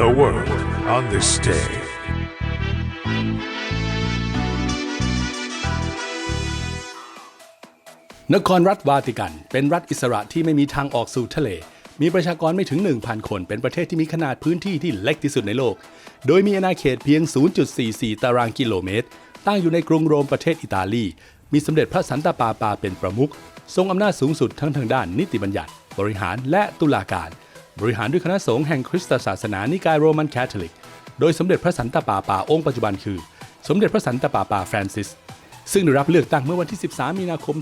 The world on this day. นครรัฐวาติกัน เป็นรัฐอิสระที่ไม่มีทางออกสู่ทะเล มีประชากรไม่ถึง 1,000 คน เป็นประเทศที่มีขนาดพื้นที่ที่เล็กที่สุดในโลก โดยมีอาณาเขตเพียง 0.44 ตารางกิโลเมตร ตั้งอยู่ในกรุงโรมประเทศอิตาลี มีสมเด็จพระสันตะปาปาเป็นประมุข ทรงอำนาจสูงสุดทั้งทางด้านนิติบัญญัติ บริหารและตุลาการ บริหารด้วยคณะสงฆ์แห่งคริสตศาสนานิกายโรมันคาทอลิก โดยสมเด็จพระสันตะปาปาองค์ปัจจุบันคือ สมเด็จพระสันตะปาปาฟรานซิส ซึ่งได้รับเลือกตั้งเมื่อวันที่ 13 มีนาคม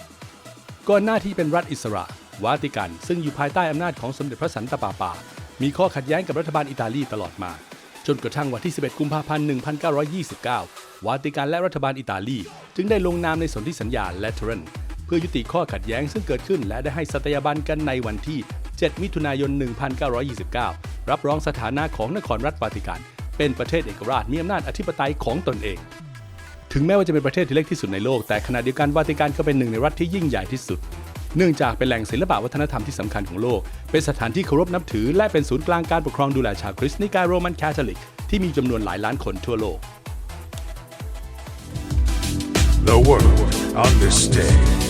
2013 ก่อนหน้าที่เป็นรัฐอิสระ วาติกัน ซึ่งอยู่ภายใต้อำนาจของสมเด็จพระสันตะปาปา มีข้อขัดแย้งกับรัฐบาลอิตาลีตลอดมา จนกระทั่งวันที่ 11 กุมภาพันธ์ 1929 วาติกันและรัฐบาลอิตาลี จึงได้ลงนามในสนธิสัญญาเลเทเรนเพื่อยุติข้อขัดแย้งซึ่งเกิดขึ้นและได้ให้สัตยาบันกันในวันที่ 7 มิถุนายน 1929 รับรองสถานะของนครรัฐวาติกัน เป็นประเทศเอกราชมีอำนาจอธิปไตยของตนเอง ถึงแม้ว่าจะเป็นประเทศที่เล็กที่สุดในโลก แต่ขณะเดียวกันวาติกันก็เป็นหนึ่งในรัฐที่ยิ่งใหญ่ที่สุด เนื่องจากเป็นแหล่งศิลปวัฒนธรรมที่สำคัญของโลก เป็นสถานที่เคารพนับถือ และเป็นศูนย์กลางการปกครองดูแลชาวคริสต์นิกายโรมันคาทอลิกที่มีจำนวนหลายล้านคนทั่วโลก The world on this day.